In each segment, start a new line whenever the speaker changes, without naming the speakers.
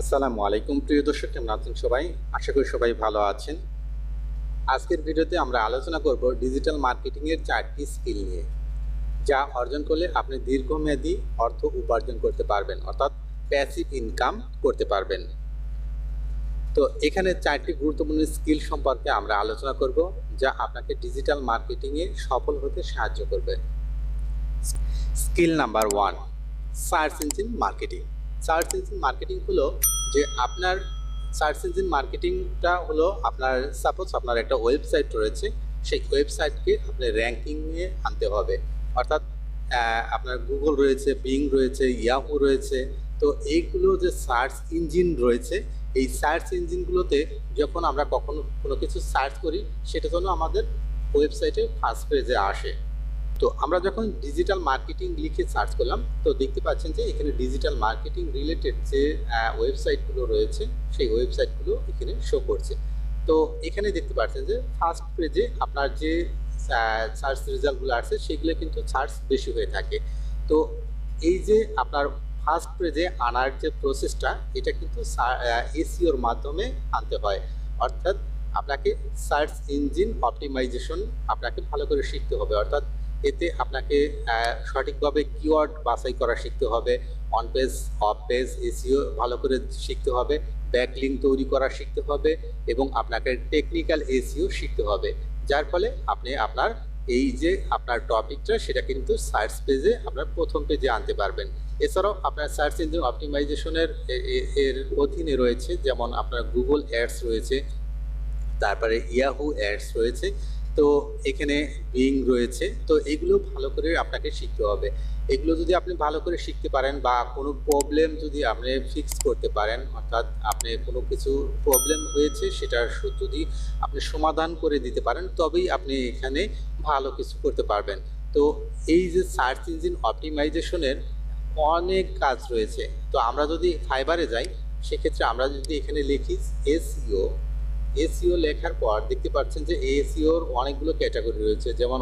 আসসালামু আলাইকুম, প্রিয় দর্শক, কেমন আছেন সবাই? আশা করি সবাই ভালো আছেন। আজকের ভিডিওতে আমরা আলোচনা করব ডিজিটাল মার্কেটিংয়ের চারটি স্কিল নিয়ে, যা অর্জন করলে আপনি দীর্ঘমেয়াদী অর্থ উপার্জন করতে পারবেন, অর্থাৎ প্যাসিভ ইনকাম করতে পারবেন। তো এখানে চারটি গুরুত্বপূর্ণ স্কিল সম্পর্কে আমরা আলোচনা করব, যা আপনাকে ডিজিটাল মার্কেটিংয়ে সফল হতে সাহায্য করবে। Skill number one search engine marketing search engine marketing হলো যে আপনার সার্চ ইঞ্জিন মার্কেটিংটা হলো আপনার সাপোজ আপনার একটা ওয়েবসাইট রয়েছে, সেই ওয়েবসাইটকে আপনি র্যাঙ্কিংয়ে আনতে হবে। অর্থাৎ আপনার গুগল রয়েছে বিং রয়েছে ইয়াহু রয়েছে। তো এইগুলো যে সার্চ ইঞ্জিন রয়েছে, এই সার্চ ইঞ্জিনগুলোতে যখন আমরা কখনো কোনো কিছু সার্চ করি, সেটা যেন আমাদের ওয়েবসাইটে ফার্স্ট পেজে আসে। তো আমরা যখন ডিজিটাল মার্কেটিং লিখে সার্চ করলাম, তো দেখতে পাচ্ছেন যে এখানে ডিজিটাল মার্কেটিং রিলেটেড যে ওয়েবসাইটগুলো রয়েছে, সেই ওয়েবসাইটগুলো এখানে শো করছে। তো এখানে দেখতে পাচ্ছেন যে ফার্স্ট পেজে আপনার যে সার্চ রেজাল্টগুলো আছে, সেগুলো কিন্তু সার্চ বেশি হয়ে থাকে। তো এই যে আপনার ফার্স্ট পেজে আনার যে প্রসেসটা এটা কিন্তু এসিওর মাধ্যমে আনতে হয়। অর্থাৎ আপনাকে সার্চ ইঞ্জিন অপটিমাইজেশন আপনাকে ভালো করে শিখতে হবে। অর্থাৎ এতে আপনাকে সঠিকভাবে কিওয়ার্ড বাছাই করা শিখতে হবে on page off page SEO ভালো করে শিখতে হবে ব্যাকলিঙ্ক তৈরি করা শিখতে হবে এবং আপনাকে টেকনিক্যাল এসিও শিখতে হবে। যার ফলে আপনি আপনার, এই যে আপনার টপিকটা সেটা কিন্তু সার্চ পেজে আপনার প্রথম পেজে আনতে পারবেন। এছাড়াও আপনার সার্চ ইঞ্জিন অপটিমাইজেশনের এর অধীনে রয়েছে, যেমন আপনার গুগল অ্যাডস রয়েছে, তারপরে ইয়াহু অ্যাডস রয়েছে তো এখানে বিং রয়েছে, তো এগুলো ভালো করে আপনাকে শিখতে হবে। এগুলো যদি আপনি ভালো করে শিখতে পারেন বা কোনো প্রবলেম যদি আপনি ফিক্স করতে পারেন, অর্থাৎ আপনি কোনো কিছু প্রবলেম হয়েছে সেটার যদি আপনি সমাধান করে দিতে পারেন, তবেই আপনি এখানে ভালো কিছু করতে পারবেন। তো এই যে সার্চ ইঞ্জিন অপটিমাইজেশনের অনেক কাজ রয়েছে। তো আমরা যদি ফাইবারে যাই, সেক্ষেত্রে আমরা যদি এখানে লিখি এসইও এসিও লেখার পর দেখতে পাচ্ছেন যে এসিওর অনেকগুলো ক্যাটাগরি রয়েছে, যেমন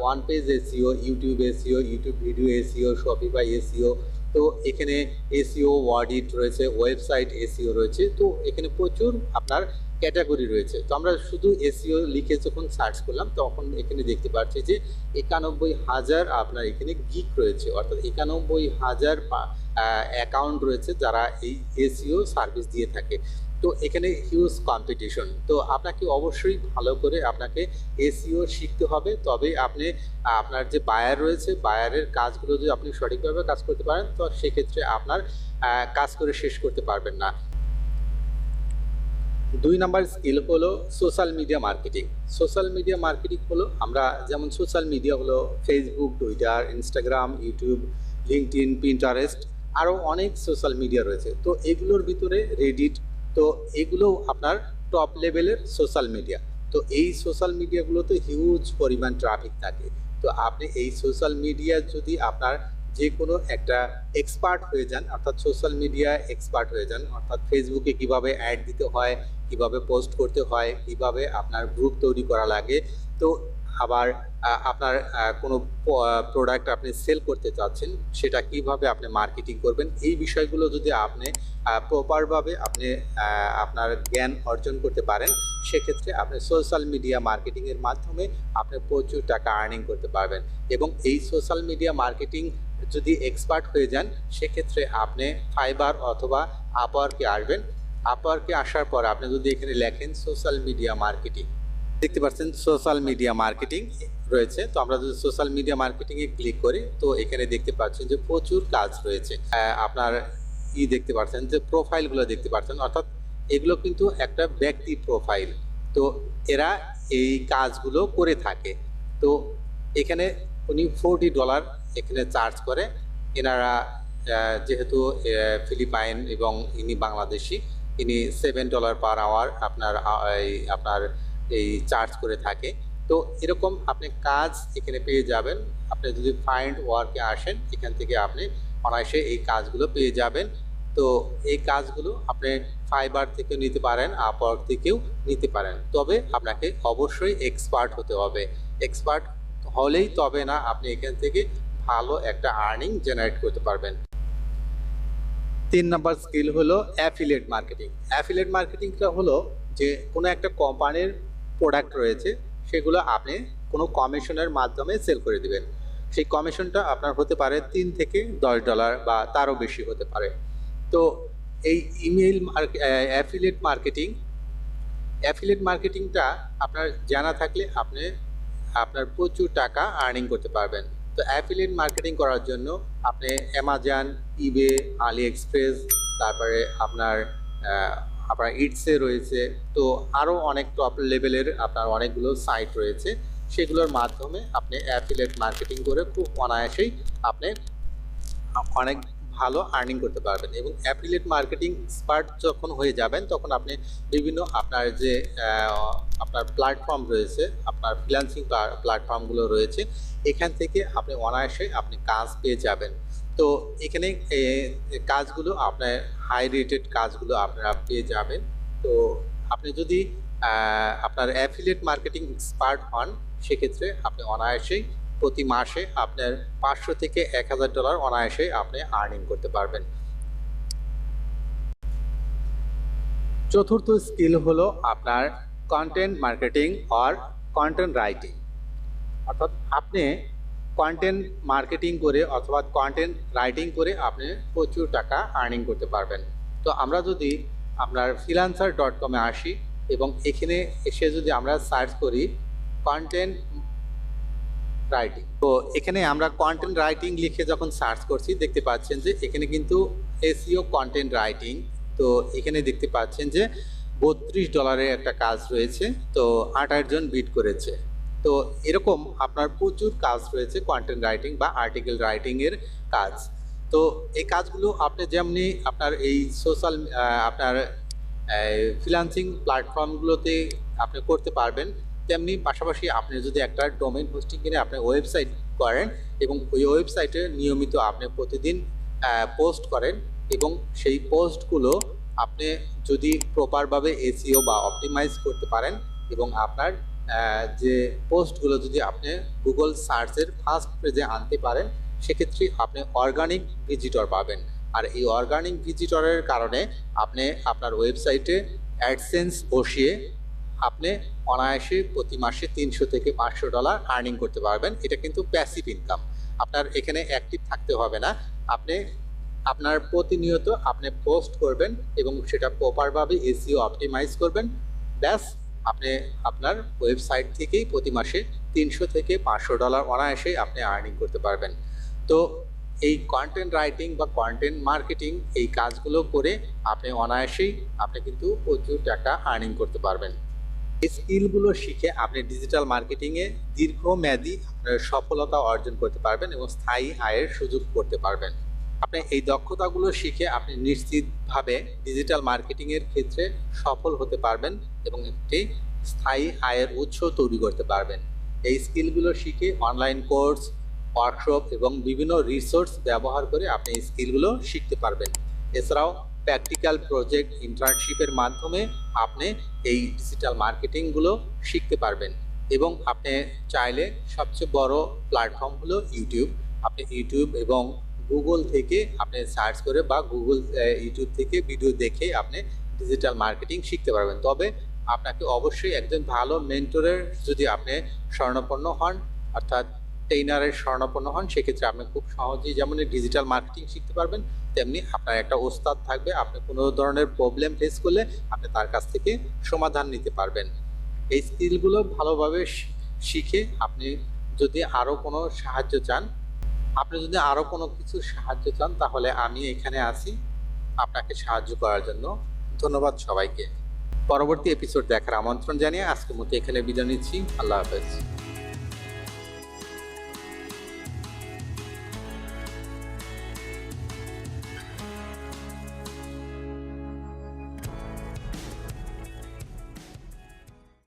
on page SEO YouTube SEO YouTube video SEO Shopify SEO তো এখানে এসিও ওয়ার্ডিট রয়েছে ওয়েবসাইট এসিও রয়েছে। তো এখানে প্রচুর আপনার ক্যাটাগরি রয়েছে। তো আমরা শুধু এসিও লিখে যখন সার্চ করলাম, তখন এখানে দেখতে পাচ্ছি যে একানব্বই হাজার আপনার এখানে গিক রয়েছে। অর্থাৎ একানব্বই হাজার অ্যাকাউন্ট রয়েছে যারা এই এসিও সার্ভিস দিয়ে থাকে। তো এখানে হিউজ কম্পিটিশন তো আপনাকে অবশ্যই ভালো করে আপনাকে এসিও শিখতে হবে। তবে আপনি, আপনার যে বায়ার রয়েছে বায়ারের কাজগুলো যদি আপনি সঠিকভাবে কাজ করতে পারেন, তো সেক্ষেত্রে আপনার কাজ করে শেষ করতে পারবেন না। দুই নাম্বার স্কিল হলো social media marketing social media marketing হলো, আমরা যেমন সোশ্যাল মিডিয়া হলো Facebook Twitter Instagram YouTube LinkedIn Pinterest আরও অনেক সোশ্যাল মিডিয়া রয়েছে। তো এগুলোর ভিতরে রেডিট তো এগুলো আপনার টপ লেভেলের সোশ্যাল মিডিয়া তো এই সোশ্যাল মিডিয়াগুলোতে হিউজ পরিমাণ ট্রাফিক থাকে। তো আপনি এই সোশ্যাল মিডিয়া যদি আপনার যে কোনো একটা এক্সপার্ট হয়ে যান, অর্থাৎ সোশ্যাল মিডিয়া এক্সপার্ট হয়ে যান, অর্থাৎ ফেসবুকে কীভাবে অ্যাড দিতে হয়, কীভাবে পোস্ট করতে হয়, কীভাবে আপনার গ্রুপ তৈরি করা লাগে, তো আবার আপনার কোনো প্রোডাক্ট আপনি সেল করতে চাচ্ছেন, সেটা কীভাবে আপনি মার্কেটিং করবেন, এই বিষয়গুলো যদি আপনি প্রপারভাবে আপনি আপনার জ্ঞান অর্জন করতে পারেন, সেক্ষেত্রে আপনি সোশ্যাল মিডিয়া মার্কেটিংয়ের মাধ্যমে আপনি প্রচুর টাকা আর্নিং করতে পারবেন। এবং এই সোশ্যাল মিডিয়া মার্কেটিং যদি এক্সপার্ট হয়ে যান, সেক্ষেত্রে আপনি ফাইবার অথবা আপওয়ার্কে আসবেন। আপওয়ার্কে আসার পর আপনি যদি এখানে লেখেন সোশ্যাল মিডিয়া মার্কেটিং দেখতে পাচ্ছেন সোশ্যাল মিডিয়া মার্কেটিং রয়েছে। তো আমরা যদি সোশ্যাল মিডিয়া মার্কেটিংয়ে ক্লিক করি, তো এখানে দেখতে পাচ্ছেন যে প্রচুর কাজ রয়েছে। আপনার ই দেখতে পাচ্ছেন যে প্রোফাইলগুলো দেখতে পাচ্ছেন। অর্থাৎ এগুলো কিন্তু একটা ব্যক্তি প্রোফাইল তো এরা এই কাজগুলো করে থাকে। তো এখানে উনি ফোরটি ডলার এখানে চার্জ করে। এনারা যেহেতু ফিলিপাইন এবং ইনি বাংলাদেশি, ইনি সেভেন ডলার পার আওয়ার আপনার আপনার এই চার্জ করে থাকে। তো এরকম আপনি কাজ এখানে পেয়ে যাবেন। আপনি যদি ফাইন্ড ওয়ার্কে আসেন, এখান থেকে আপনি অনায়াসে এই কাজগুলো পেয়ে যাবেন। তো এই কাজগুলো আপনি ফাইবার থেকে নিতে পারেন আপওয়ার্ক থেকেও নিতে পারেন। তবে আপনাকে অবশ্যই এক্সপার্ট হতে হবে। এক্সপার্ট হলেই তবে না, আপনি এখান থেকে ভালো একটা আর্নিং জেনারেট করতে পারবেন। তিন নম্বর স্কিল হলো অ্যাফিলিয়েট মার্কেটিং অ্যাফিলিয়েট মার্কেটিংটা হলো যে কোনো একটা কোম্পানির প্রোডাক্ট রয়েছে, সেগুলো আপনি কোনো কমিশনের মাধ্যমে সেল করে দিবেন। সেই কমিশনটা আপনার হতে পারে তিন থেকে দশ ডলার বা তারও বেশি হতে পারে। তো এই ইমেইল অ্যাফিলেট মার্কেটিং অ্যাফিলেট মার্কেটিংটা আপনার জানা থাকলে আপনি, আপনার প্রচুর টাকা আর্নিং করতে পারবেন। তো অ্যাফিলেট মার্কেটিং করার জন্য আপনি অ্যামাজন ইবে আলি এক্সপ্রেস তারপরে আপনার আপনার ইটসে রয়েছে, তো আরও অনেক টপ লেভেলের আপনার অনেকগুলো সাইট রয়েছে। সেগুলোর মাধ্যমে আপনি অ্যাফিলিয়েট মার্কেটিং করে খুব অনায়াসেই আপনি অনেক ভালো আর্নিং করতে পারবেন এবং অ্যাফিলিয়েট মার্কেটিং এক্সপার্ট যখন হয়ে যাবেন, তখন আপনি বিভিন্ন আপনার যে আপনার প্ল্যাটফর্ম রয়েছে, আপনার ফ্রিল্যান্সিং প্ল্যাটফর্মগুলো রয়েছে, এখান থেকে আপনি অনায়াসে আপনি কাজ পেয়ে যাবেন। তো এখানে কাজগুলো আপনার হাই রেটেড কাজগুলো আপনারা পেয়ে যাবেন। তো আপনি যদি আপনার অ্যাফিলিয়েট মার্কেটিং এক্সপার্ট হন, সেক্ষেত্রে আপনি অনায়াসেই প্রতি মাসে আপনার পাঁচশো থেকে এক হাজার ডলার অনায়াসে আপনি আর্নিং করতে পারবেন। চতুর্থ স্কিল হলো আপনার content marketing or content writing অর্থাৎ আপনি কন্টেন্ট মার্কেটিং করে অথবা কন্টেন্ট রাইটিং করে আপনি প্রচুর টাকা আর্নিং করতে পারবেন। তো আমরা যদি আপনার ফ্রিলান্সার ডট কমে আসি এবং এখানে এসে যদি আমরা সার্চ করি কন্টেন্ট রাইটিং তো এখানে আমরা কন্টেন্ট রাইটিং লিখে যখন সার্চ করছি দেখতে পাচ্ছেন যে এখানে কিন্তু এসিও কন্টেন্ট রাইটিং তো এখানে দেখতে পাচ্ছেন যে বত্রিশ ডলারের একটা কাজ রয়েছে, তো আঠাশ জন বিট করেছে। তো এরকম আপনার প্রচুর কাজ রয়েছে কন্টেন্ট রাইটিং বা আর্টিকেল রাইটিংয়ের কাজ। তো এই কাজগুলো আপনি যেমনি আপনার এই সোশ্যাল আপনার ফ্রিলান্সিং প্ল্যাটফর্মগুলোতে আপনি করতে পারবেন, তেমনি পাশাপাশি আপনি যদি একটা ডোমেন হোস্টিং কিনে আপনি ওয়েবসাইট করেন এবং ওই ওয়েবসাইটে নিয়মিত আপনি প্রতিদিন পোস্ট করেন এবং সেই পোস্টগুলো আপনি যদি প্রপারভাবে এসিও বা অপটিমাইজ করতে পারেন এবং আপনার যে পোস্টগুলো যদি আপনি গুগল সার্চের ফার্স্ট পেজে আনতে পারেন, সেক্ষেত্রে আপনি অর্গানিক ভিজিটর পাবেন। আর এই অর্গানিক ভিজিটরের কারণে আপনি আপনার ওয়েবসাইটে অ্যাডসেন্স বসিয়ে আপনি অনায়াসে প্রতি মাসে তিনশো থেকে পাঁচশো ডলার আর্নিং করতে পারবেন। এটা কিন্তু প্যাসিভ ইনকাম আপনার এখানে অ্যাক্টিভ থাকতে হবে না। আপনি আপনার প্রতিনিয়ত আপনি পোস্ট করবেন এবং সেটা প্রপারভাবে এসিও অপটিমাইজ করবেন। ব্যাস আপনি আপনার ওয়েবসাইট থেকেই প্রতি মাসে তিনশো থেকে পাঁচশো ডলার অনায়াসে আপনি আর্নিং করতে পারবেন। তো এই কন্টেন্ট রাইটিং বা কন্টেন্ট মার্কেটিং এই কাজগুলো করে আপনি অনায়াসেই আপনি কিন্তু প্রচুর টাকা আর্নিং করতে পারবেন। এই স্কিলগুলো শিখে আপনি ডিজিটাল মার্কেটিংয়ে দীর্ঘমেয়াদী সফলতা অর্জন করতে পারবেন এবং স্থায়ী আয়ের সুযোগ করতে পারবেন। আপনি এই দক্ষতাগুলো শিখে আপনি নিশ্চিতভাবে ডিজিটাল মার্কেটিংয়ের ক্ষেত্রে সফল হতে পারবেন এবং একটি স্থায়ী আয়ের উৎস তৈরি করতে পারবেন। এই স্কিলগুলো শিখে অনলাইন কোর্স ওয়ার্কশপ এবং বিভিন্ন রিসোর্স ব্যবহার করে আপনি এই স্কিলগুলো শিখতে পারবেন। এছাড়াও প্র্যাকটিক্যাল প্রজেক্ট ইন্টার্নশিপের মাধ্যমে আপনি এই ডিজিটাল মার্কেটিংগুলো শিখতে পারবেন এবং আপনি চাইলে সবচেয়ে বড় প্ল্যাটফর্ম হলো ইউটিউব আপনি ইউটিউব এবং গুগল থেকে আপনি সার্চ করে বা গুগল ইউটিউব থেকে ভিডিও দেখে আপনি ডিজিটাল মার্কেটিং শিখতে পারবেন। তবে আপনাকে অবশ্যই একজন ভালো মেন্টরের যদি আপনি স্বর্ণপন্ন হন, অর্থাৎ ট্রেনারের স্বর্ণপন্ন হন, সেক্ষেত্রে আপনি খুব সহজেই যেমন ডিজিটাল মার্কেটিং শিখতে পারবেন, তেমনি আপনার একটা ওস্তাদ থাকবে। আপনি কোনো ধরনের প্রবলেম ফেস করলে আপনি তার কাছ থেকে সমাধান নিতে পারবেন। এই স্কিলগুলো ভালোভাবে শিখে আপনি যদি আরও কোনো সাহায্য চান আপনি যদি আরও কোনো কিছু সাহায্য চান, তাহলে আমি এখানে আছি আপনাকে সাহায্য করার জন্য। ধন্যবাদ সবাইকে। পরবর্তী এপিসোড দেখার আমন্ত্রণ জানিয়ে আজকের মতো এখানে বিদায় নিচ্ছি। আল্লাহ হাফেজ।